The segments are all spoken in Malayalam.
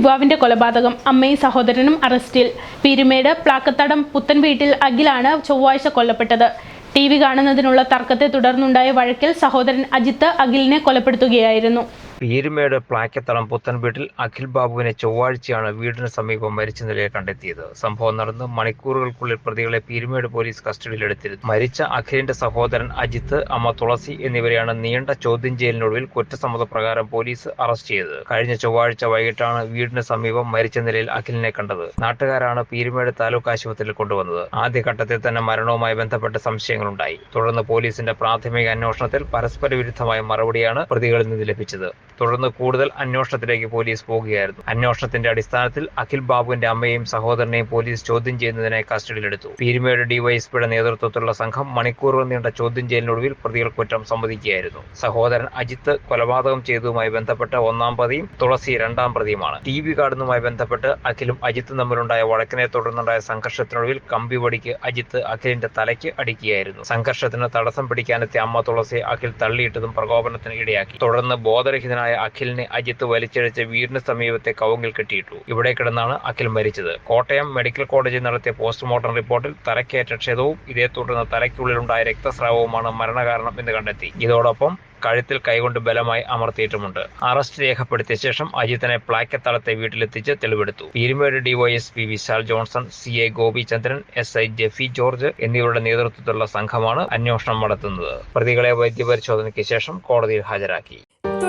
യുവാവിന്റെ കൊലപാതകം അമ്മയും സഹോദരനും അറസ്റ്റിൽ. പീരുമേട് പ്ലാക്കത്തടം പുത്തൻ വീട്ടിൽ അഖിലാണ് ചൊവ്വാഴ്ച കൊല്ലപ്പെട്ടത്. ടി വി കാണുന്നതിനുള്ള തർക്കത്തെ തുടർന്നുണ്ടായ വഴക്കിൽ സഹോദരൻ അജിത്ത് അഖിലിനെ കൊലപ്പെടുത്തുകയായിരുന്നു. പീരുമേട് പ്ലാക്കത്തളം പുത്തൻ വീട്ടിൽ അഖിൽ ബാബുവിനെ ചൊവ്വാഴ്ചയാണ് വീടിന് സമീപം മരിച്ച നിലയിൽ കണ്ടെത്തിയത്. സംഭവം നടന്ന് മണിക്കൂറുകൾക്കുള്ളിൽ പ്രതികളെ പീരുമേട് പോലീസ് കസ്റ്റഡിയിലെടുത്തിരുന്നു. മരിച്ച അഖിലിന്റെ സഹോദരൻ അജിത്ത് അമ്മ തുളസി എന്നിവരെയാണ് നീണ്ട ചോദ്യം ചെയ്യലിനൊടുവിൽ കുറ്റസമ്മതപ്രകാരം പോലീസ് അറസ്റ്റ് ചെയ്തത്. കഴിഞ്ഞ ചൊവ്വാഴ്ച വൈകിട്ടാണ് വീടിന് സമീപം മരിച്ച നിലയിൽ അഖിലിനെ കണ്ടത്. നാട്ടുകാരാണ് പീരുമേട് താലൂക്ക് ആശുപത്രിയിൽ കൊണ്ടുവന്നത്. ആദ്യഘട്ടത്തിൽ തന്നെ മരണവുമായി ബന്ധപ്പെട്ട സംശയങ്ങളുണ്ടായി. തുടർന്ന് പോലീസിന്റെ പ്രാഥമിക അന്വേഷണത്തിൽ പരസ്പര വിരുദ്ധമായ മറുപടിയാണ് പ്രതികളിൽ നിന്ന് ലഭിച്ചത്. തുടർന്ന് കൂടുതൽ അന്വേഷണത്തിലേക്ക് പോലീസ് പോകുകയായിരുന്നു. അന്വേഷണത്തിന്റെ അടിസ്ഥാനത്തിൽ അഖിൽ ബാബുവിന്റെ അമ്മയെയും സഹോദരനെയും പോലീസ് ചോദ്യം ചെയ്യുന്നതിനായി കസ്റ്റഡിയിലെടുത്തു. പീരുമേട് ഡിവൈഎസ്പിയുടെ നേതൃത്വത്തിലുള്ള സംഘം മണിക്കൂറുകൾ നീണ്ട ചോദ്യം ചെയ്യലിനൊടുവിൽ പ്രതികൾ കുറ്റം സമ്മതിക്കുകയായിരുന്നു. സഹോദരൻ അജിത്ത് കൊലപാതകം ചെയ്തതുമായി ബന്ധപ്പെട്ട ഒന്നാം പ്രതിയും തുളസി രണ്ടാം പ്രതിയുമാണ്. ടി വി കാർഡുമായി ബന്ധപ്പെട്ട് അഖിലും അജിത്തും തമ്മിലുണ്ടായ വഴക്കിനെ തുടർന്നുണ്ടായ സംഘർഷത്തിനൊടുവിൽ കമ്പിവടിക്ക് അജിത്ത് അഖിലിന്റെ തലയ്ക്ക് അടിക്കുകയായിരുന്നു. സംഘർഷത്തിന് തടസ്സം പിടിക്കാനെത്തിയ അമ്മ തുളസി അഖിൽ തള്ളിയിട്ടതും പ്രകോപനത്തിന് ഇടയാക്കി. തുടർന്ന് ബോധരഹിതനായ അഖിലിനെ അജിത്ത് വലിച്ചിഴച്ച് വീടിന് സമീപത്തെ കവുങ്ങിൽ കെട്ടിയിട്ടു. ഇവിടെ കിടന്നാണ് അഖിൽ മരിച്ചത്. കോട്ടയം മെഡിക്കൽ കോളേജിൽ നടത്തിയ പോസ്റ്റ്മോർട്ടം റിപ്പോർട്ടിൽ തലക്കേറ്റ ക്ഷതവും ഇതേ തുടർന്ന് തലയ്ക്കുള്ളിലുണ്ടായ രക്തസ്രാവവുമാണ് മരണകാരണം എന്ന് കണ്ടെത്തി. ഇതോടൊപ്പം കഴുത്തിൽ കൈകൊണ്ട് ബലമായി അമർത്തിയിട്ടുമുണ്ട്. അറസ്റ്റ് രേഖപ്പെടുത്തിയ ശേഷം അജിത്തിനെ പ്ലാക്കത്തളത്തെ വീട്ടിലെത്തിച്ച് തെളിവെടുത്തു. Peerumedu DYSP Vishal Johnson C A Gopichandran S I Jeffy George എന്നിവരുടെ നേതൃത്വത്തിലുള്ള സംഘമാണ് അന്വേഷണം നടത്തുന്നത്. പ്രതികളെ വൈദ്യപരിശോധനയ്ക്ക് ശേഷം കോടതിയിൽ ഹാജരാക്കി.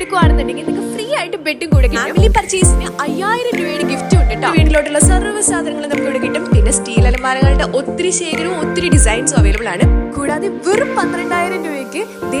എടുക്കുവാണെന്നുണ്ടെങ്കിൽ നിങ്ങൾക്ക് ഫ്രീ ആയിട്ട് ബെഡും കൂടെ ഫാമിലി പർച്ചേസിന് അയ്യായിരം രൂപയുടെ ഗിഫ്റ്റ് ഉണ്ട് കേട്ടോ വീട്ടിലോട്ടുള്ള സർവ സാധനങ്ങൾ നമുക്ക് ഇവിടെ കിട്ടും. പിന്നെ സ്റ്റീൽ അലമാരകളുടെ ഒത്തിരി ശേഖരവും ഒത്തിരി ഡിസൈൻസും അവൈലബിൾ ആണ്. കൂടാതെ വെറും പന്ത്രണ്ടായിരം രൂപയ്ക്ക് ദേ